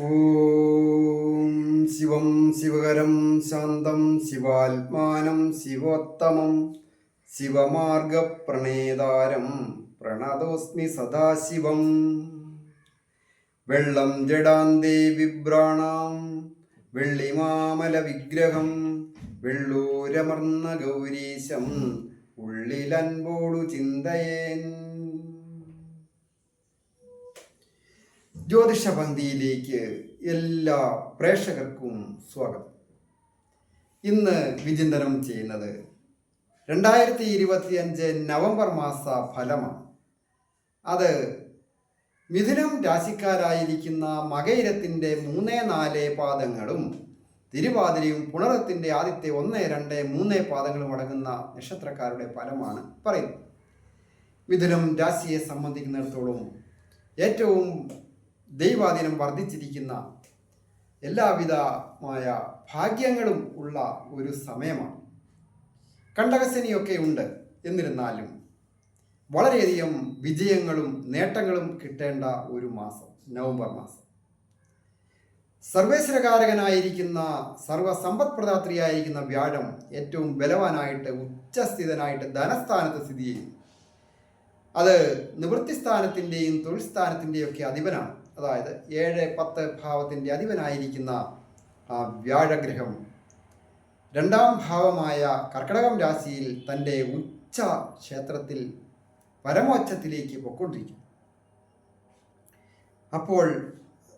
ഓം ശിവം ശിവകരം ശാന്തം ശിവാത്മാനം ശിവോത്തമം ശിവമാർഗപ്രണേതാരം പ്രണതോസ്മി സദാശിവം. വെള്ളം ജഡാന്തേ വിഭ്രാണാം വെള്ളിമാമല വിഗ്രഹം വെള്ളൂരമർന്ന ഗൗരീശം ഉള്ളിലൻപോടു ചിന്തയേൻ. ജ്യോതിഷ പന്തിയിലേക്ക് എല്ലാ പ്രേക്ഷകർക്കും സ്വാഗതം. ഇന്ന് വിചിന്തനം ചെയ്യുന്നത് രണ്ടായിരത്തി ഇരുപത്തി അഞ്ച് നവംബർ മാസ ഫലമാണ്. അത് മിഥുനം രാശിക്കാരായിരിക്കുന്ന മകയിരത്തിന്റെ മൂന്ന് നാല് പാദങ്ങളും തിരുവാതിരയും പുണറത്തിന്റെ ആദ്യത്തെ ഒന്ന് രണ്ട് മൂന്ന് പാദങ്ങളും അടങ്ങുന്ന നക്ഷത്രക്കാരുടെ ഫലമാണ് പറയുന്നത്. മിഥുനം രാശിയെ സംബന്ധിക്കുന്നിടത്തോളം ഏറ്റവും ദൈവാധീനം വർദ്ധിച്ചിരിക്കുന്ന എല്ലാവിധമായ ഭാഗ്യങ്ങളും ഉള്ള ഒരു സമയമാണ്. കണ്ടകശനിയൊക്കെ ഉണ്ട് എന്നിരുന്നാലും വളരെയധികം വിജയങ്ങളും നേട്ടങ്ങളും കിട്ടേണ്ട ഒരു മാസം നവംബർ മാസം. സർവേശ്വരകാരകനായിരിക്കുന്ന സർവസമ്പത്പ്രദാത്രിയായിരിക്കുന്ന വ്യാഴം ഏറ്റവും ബലവാനായിട്ട് ഉച്ചസ്ഥിതനായിട്ട് ധനസ്ഥാനത്ത് സ്ഥിതി ചെയ്യുന്നു. അത് നിവൃത്തിസ്ഥാനത്തിന്റെയും തൊഴിൽ സ്ഥാനത്തിന്റെയും ഒക്കെ അധിപനാണ്. അതായത് ഏഴ് പത്ത് ഭാവത്തിന്റെ അധിപനായിരിക്കുന്ന ആ വ്യാഴഗ്രഹം. രണ്ടാം ഭാവമായ കർക്കടകം രാശിയിൽ തന്റെ ഉച്ച ക്ഷേത്രത്തിൽ പരമോച്ചത്തിലേക്ക് പൊക്കൊണ്ടിരിക്കും അപ്പോൾ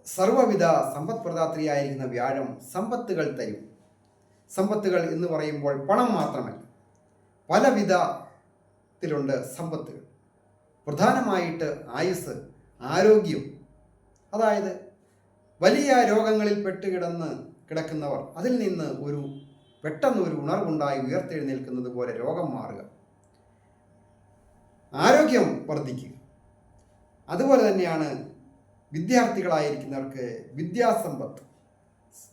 സർവവിധ സമ്പത്പ്രദാത്രിയായിരിക്കുന്ന വ്യാഴം സമ്പത്തുകൾ തരും. സമ്പത്തുകൾ എന്ന് പറയുമ്പോൾ പണം മാത്രമല്ല പലവിധത്തിലുണ്ട് സമ്പത്തുകൾ. പ്രധാനമായിട്ട് ആയുസ് ആരോഗ്യം അതായത് വലിയ രോഗങ്ങളിൽ പെട്ടുകിടന്ന് കിടക്കുന്നവർ അതിൽ നിന്ന് ഒരു പെട്ടെന്ന് ഒരു ഉണർവുണ്ടായി ഉയർത്തെഴുന്നേൽക്കുന്നത് പോലെ രോഗം മാറുക. ആരോഗ്യം വർദ്ധിക്കുക. അതുപോലെ തന്നെയാണ് വിദ്യാർത്ഥികളായിരിക്കുന്നവർക്ക് വിദ്യാസമ്പത്ത്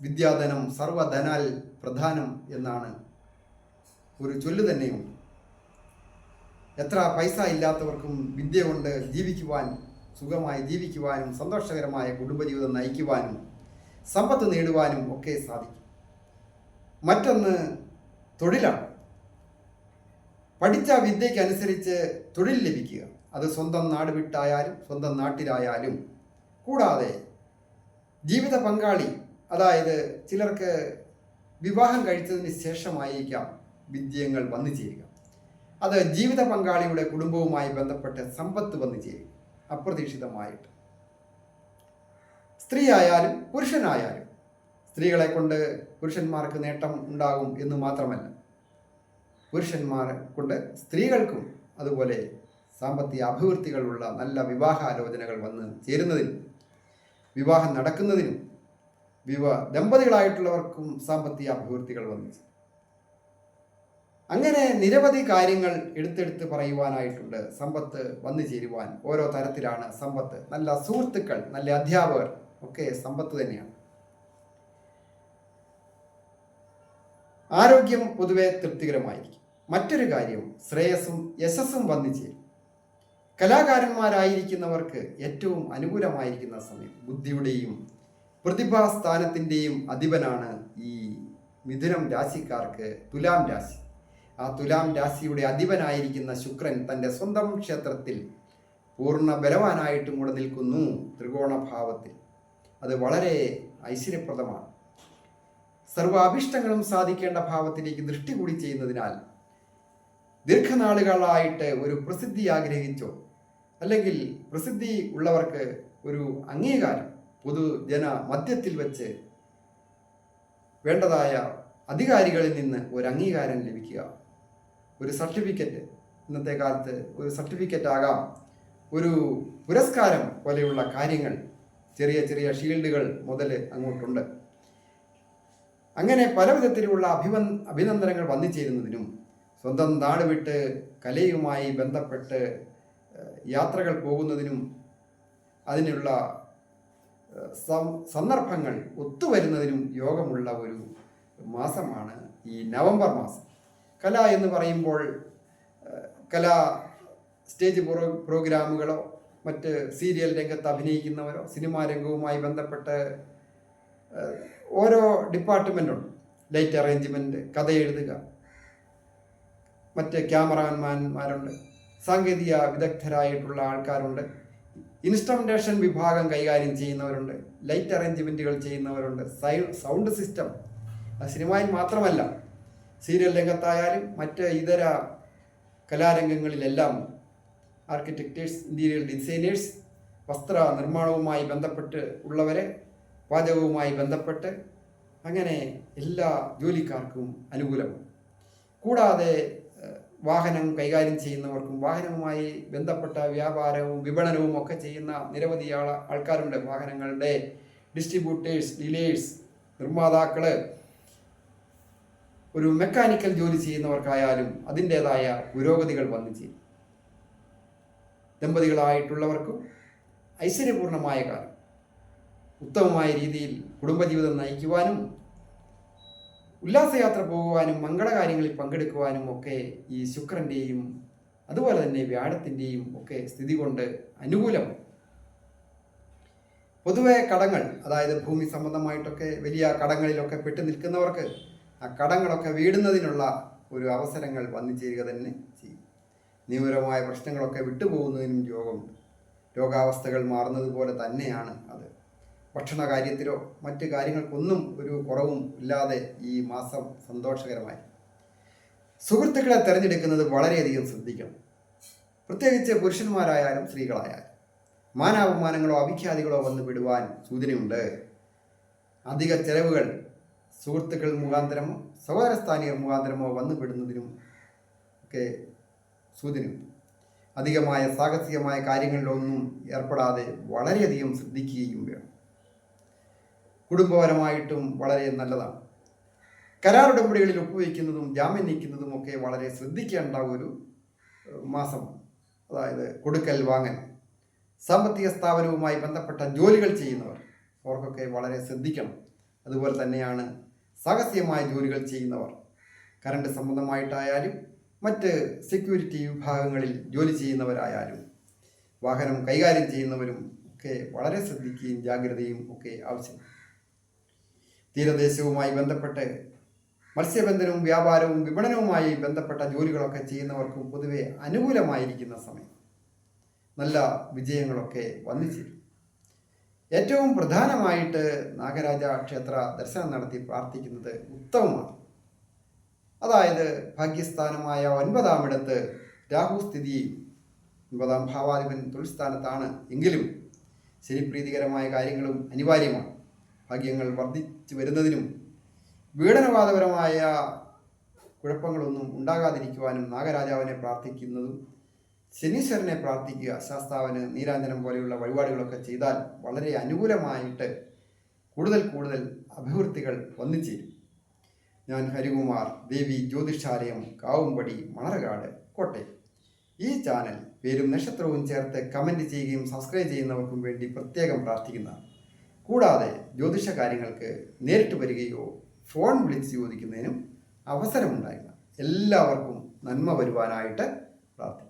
വിദ്യാധനം സർവധനാൽ പ്രധാനം എന്നാണ് ഒരു ചൊല്ല് തന്നെയുണ്ട്. എത്ര പൈസ ഇല്ലാത്തവർക്കും വിദ്യ കൊണ്ട് ജീവിക്കുവാൻ സുഖമായി ജീവിക്കുവാനും സന്തോഷകരമായ കുടുംബജീവിതം നയിക്കുവാനും സമ്പത്ത് നേടുവാനും ഒക്കെ സാധിക്കും. മറ്റൊന്ന് തൊഴിലാണ്. പഠിച്ച വിദ്യയ്ക്കനുസരിച്ച് തൊഴിൽ ലഭിക്കുക. അത് സ്വന്തം നാട് വിട്ടായാലും സ്വന്തം നാട്ടിലായാലും കൂടാതെ ജീവിത പങ്കാളി അതായത് ചിലർക്ക് വിവാഹം കഴിച്ചതിന് ശേഷമായിരിക്കാം വിദ്യങ്ങൾ വന്നു ചേരുക. അത് ജീവിത പങ്കാളിയുടെ കുടുംബവുമായി ബന്ധപ്പെട്ട് സമ്പത്ത് വന്നു ചേരും അപ്രതീക്ഷിതമായിട്ട് സ്ത്രീ ആയാലും പുരുഷനായാലും സ്ത്രീകളെ കൊണ്ട് പുരുഷന്മാർക്ക് നേട്ടം ഉണ്ടാകും എന്ന് മാത്രമല്ല പുരുഷന്മാരെ കൊണ്ട് സ്ത്രീകൾക്കും അതുപോലെ സാമ്പത്തിക അഭിവൃദ്ധികളുള്ള നല്ല വിവാഹാലോചനകൾ വന്ന് ചേരുന്നതിനും വിവാഹം നടക്കുന്നതിനും വിവാഹ ദമ്പതികളായിട്ടുള്ളവർക്കും സാമ്പത്തിക അഭിവൃദ്ധികൾ വന്നു. അങ്ങനെ നിരവധി കാര്യങ്ങൾ എടുത്തെടുത്ത് പറയുവാനായിട്ടുണ്ട്. സമ്പത്ത് വന്നു ചേരുവാൻ. ഓരോ തരത്തിലാണ് സമ്പത്ത്. നല്ല സുഹൃത്തുക്കൾ നല്ല അധ്യാപകർ ഒക്കെ സമ്പത്ത് തന്നെയാണ്. ആരോഗ്യം പൊതുവെ തൃപ്തികരമായിരിക്കും. മറ്റൊരു കാര്യം ശ്രേയസ്സും യശസ്സും വന്നു ചേരും. കലാകാരന്മാരായിരിക്കുന്നവർക്ക് ഏറ്റവും അനുകൂലമായിരിക്കുന്ന സമയം ബുദ്ധിയുടെയും പ്രതിഭാസ്ഥാനത്തിന്റെയും അധിപനാണ് ഈ മിഥുനം രാശിക്കാർക്ക് തുലാം രാശി. ആ തുലാം രാശിയുടെ അധിപനായിരിക്കുന്ന ശുക്രൻ തന്റെ സ്വന്തം ക്ഷേത്രത്തിൽ പൂർണ ബലവാനായിട്ടും കൂടെ നിൽക്കുന്നു ത്രികോണഭാവത്തിൽ. അത് വളരെ ഐശ്വര്യപ്രദമാണ്. സർവാഭിഷ്ടങ്ങളും സാധിക്കേണ്ട ഭാവത്തിലേക്ക് ദൃഷ്ടി കൂടി ചെയ്യുന്നതിനാൽ ദീർഘനാളുകളായിട്ട് ഒരു പ്രസിദ്ധി ആഗ്രഹിച്ചോ അല്ലെങ്കിൽ പ്രസിദ്ധി ഉള്ളവർക്ക് ഒരു അംഗീകാരം പൊതുജന മധ്യത്തിൽ വെച്ച് വേണ്ടതായ അധികാരികളിൽ നിന്ന് ഒരു അംഗീകാരം ലഭിക്കുക. ഒരു സർട്ടിഫിക്കറ്റ് ഇന്നത്തെ കാലത്ത് ഒരു സർട്ടിഫിക്കറ്റ് ആകാം. ഒരു പുരസ്കാരം പോലെയുള്ള കാര്യങ്ങൾ ചെറിയ ചെറിയ ഷീൽഡുകൾ മുതൽ അങ്ങോട്ടുണ്ട്. അങ്ങനെ പല വിധത്തിലുള്ള അഭിമ അഭിനന്ദനങ്ങൾ വന്നു ചേരുന്നതിനും സ്വന്തം നാട് വിട്ട് കലയുമായി ബന്ധപ്പെട്ട് യാത്രകൾ പോകുന്നതിനും അതിനുള്ള സന്ദർഭങ്ങൾ ഒത്തുവരുന്നതിനും യോഗമുള്ള ഒരു മാസമാണ് ഈ നവംബർ മാസം. കല എന്ന് പറയുമ്പോൾ കല സ്റ്റേജ് പ്രോ പ്രോഗ്രാമുകളോ മറ്റ് സീരിയൽ രംഗത്ത് അഭിനയിക്കുന്നവരോ സിനിമാ രംഗവുമായി ബന്ധപ്പെട്ട് ഓരോ ഡിപ്പാർട്ട്മെന്റുണ്ട് ലൈറ്റ് അറേഞ്ച്മെന്റ് കഥ എഴുതുക മറ്റ് ക്യാമറാമാൻമാരുണ്ട് സാങ്കേതിക വിദഗ്ധരായിട്ടുള്ള ആൾക്കാരുണ്ട് ഇൻസ്ട്രുമെന്റേഷൻ വിഭാഗം കൈകാര്യം ചെയ്യുന്നവരുണ്ട് ലൈറ്റ് അറേഞ്ച്മെന്റുകൾ ചെയ്യുന്നവരുണ്ട് സൗണ്ട് സിസ്റ്റം സിനിമയിൽ മാത്രമല്ല സീരിയൽ രംഗത്തായാലും മറ്റ് ഇതര കലാരംഗങ്ങളിലെല്ലാം ആർക്കിടെക്റ്റേഴ്സ് ഇന്റീരിയർ ഡിസൈനേഴ്സ് വസ്ത്ര നിർമ്മാണവുമായി ബന്ധപ്പെട്ട് ഉള്ളവരെ പാചകവുമായി ബന്ധപ്പെട്ട് അങ്ങനെ എല്ലാ ജോലിക്കാർക്കും അനുകൂലമാണ്. കൂടാതെ വാഹനം കൈകാര്യം ചെയ്യുന്നവർക്കും വാഹനവുമായി ബന്ധപ്പെട്ട വ്യാപാരവും വിപണനവും ഒക്കെ ചെയ്യുന്ന നിരവധി ആൾ ആൾക്കാരുണ്ട്. വാഹനങ്ങളുടെ ഡിസ്ട്രിബ്യൂട്ടേഴ്സ് ഡീലേഴ്സ് നിർമ്മാതാക്കൾ ഒരു മെക്കാനിക്കൽ ജോലി ചെയ്യുന്നവർക്കായാലും അതിന്റെതായ പുരോഗതികൾ വന്നു ചെയ്യും ദമ്പതികളായിട്ടുള്ളവർക്കും ഐശ്വര്യപൂർണമായ കാലം. ഉത്തമമായ രീതിയിൽ കുടുംബജീവിതം നയിക്കുവാനും ഉല്ലാസയാത്ര പോകുവാനും മംഗളകാര്യങ്ങളിൽ പങ്കെടുക്കുവാനും ഒക്കെ ഈ ശുക്രന്റെയും അതുപോലെ തന്നെ വ്യാഴത്തിന്റെയും ഒക്കെ സ്ഥിതി കൊണ്ട് അനുകൂലമാണ്. പൊതുവെ കടങ്ങൾ അതായത് ഭൂമി സംബന്ധമായിട്ടൊക്കെ വലിയ കടങ്ങളിലൊക്കെ പെട്ടു നിൽക്കുന്നവർക്ക് ആ കടങ്ങളൊക്കെ വീടുന്നതിനുള്ള ഒരു അവസരങ്ങൾ വന്നു ചേരുക തന്നെ ചെയ്യും. നിയമപരമായ പ്രശ്നങ്ങളൊക്കെ വിട്ടുപോകുന്നതിനും യോഗമുണ്ട് രോഗാവസ്ഥകൾ മാറുന്നതുപോലെ തന്നെയാണ് അത്. ഭക്ഷണ കാര്യത്തിലോ മറ്റ് കാര്യങ്ങൾക്കൊന്നും ഒരു കുറവും ഇല്ലാതെ ഈ മാസം സന്തോഷകരമായി. സുഹൃത്തുക്കളെ തിരഞ്ഞെടുക്കുന്നത് വളരെയധികം ശ്രദ്ധിക്കണം. പ്രത്യേകിച്ച് പുരുഷന്മാരായാലും സ്ത്രീകളായാലും. മാനാപമാനങ്ങളോ അവിഖ്യാതികളോ വന്ന് വിടുവാൻ സൂചനയുണ്ട്. അധിക ചെലവുകൾ സുഹൃത്തുക്കൾ മുഖാന്തരമോ സഹോദരസ്ഥാനീയർ മുഖാന്തരമോ വന്നു പെടുന്നതിനും ഒക്കെ സൂചനയുണ്ട് അധികമായ സാഹസികമായ കാര്യങ്ങളിലൊന്നും ഏർപ്പെടാതെ വളരെയധികം ശ്രദ്ധിക്കുകയും വേണം. കുടുംബപരമായിട്ടും വളരെ നല്ലതാണ്. കരാർ ഉടമ്പടികളിൽ ഒപ്പുവയ്ക്കുന്നതും ജാമ്യം നീക്കുന്നതും ഒക്കെ വളരെ ശ്രദ്ധിക്കേണ്ട ഒരു മാസം. അതായത് കൊടുക്കൽ വാങ്ങൽ. സാമ്പത്തിക സ്ഥാപനവുമായി ബന്ധപ്പെട്ട ജോലികൾ ചെയ്യുന്നവർ അവർക്കൊക്കെ വളരെ ശ്രദ്ധിക്കണം. അതുപോലെ തന്നെയാണ് സാഹസികമായ ജോലികൾ ചെയ്യുന്നവർ. കറണ്ട് സംബന്ധമായിട്ടായാലും മറ്റ് സെക്യൂരിറ്റി വിഭാഗങ്ങളിൽ ജോലി ചെയ്യുന്നവരായാലും വാഹനം കൈകാര്യം ചെയ്യുന്നവരും ഒക്കെ വളരെ ശ്രദ്ധിക്കുകയും ജാഗ്രതയും ഒക്കെ ആവശ്യമാണ് തീരദേശവുമായി ബന്ധപ്പെട്ട് മത്സ്യബന്ധനവും വ്യാപാരവും വിപണനവുമായി ബന്ധപ്പെട്ട ജോലികളൊക്കെ ചെയ്യുന്നവർക്കും പൊതുവെ അനുകൂലമായിരിക്കുന്ന സമയം. നല്ല വിജയങ്ങളൊക്കെ വന്നു ചേരും ഏറ്റവും പ്രധാനമായിട്ട് നാഗരാജ ക്ഷേത്ര ദർശനം നടത്തി പ്രാർത്ഥിക്കുന്നത് ഉത്തമമാണ്. അതായത് ഭാഗ്യസ്ഥാനമായ ഒൻപതാം ഇടത്ത് രാഹു സ്ഥിതി ഒൻപതാം ഭാവാധിപൻ തൊഴിൽ സ്ഥാനത്താണ് എങ്കിലും ശരിപ്രീതികരമായ കാര്യങ്ങളും അനിവാര്യമാണ്. ഭാഗ്യങ്ങൾ വർദ്ധിച്ചു വരുന്നതിനും വീടനവാദപരമായ കുഴപ്പങ്ങളൊന്നും ഉണ്ടാകാതിരിക്കുവാനും നാഗരാജാവിനെ പ്രാർത്ഥിക്കുന്നതും ശനീശ്വരനെ പ്രാർത്ഥിക്കുക ശാസ്താവിന് നീരാഞ്ജനം പോലെയുള്ള വഴിപാടുകളൊക്കെ ചെയ്താൽ വളരെ അനുകൂലമായിട്ട് കൂടുതൽ കൂടുതൽ അഭിവൃദ്ധികൾ വന്നു ചേരും ഞാൻ ഹരികുമാർ ദേവി ജ്യോതിഷാലയം കാവുംപടി മണർകാട് കോട്ടയം. ഈ ചാനൽ പേരും നക്ഷത്രവും ചേർത്ത് കമന്റ് ചെയ്യുകയും സബ്സ്ക്രൈബ് ചെയ്യുന്നവർക്കും വേണ്ടി പ്രത്യേകം പ്രാർത്ഥിക്കുന്നതാണ്. കൂടാതെ ജ്യോതിഷ കാര്യങ്ങൾക്ക് നേരിട്ട് വരികയോ ഫോൺ വിളിച്ച് ചോദിക്കുന്നതിനും അവസരമുണ്ടായിരുന്നു. എല്ലാവർക്കും നന്മ വരുവാനായിട്ട് പ്രാർത്ഥിക്കുന്നു.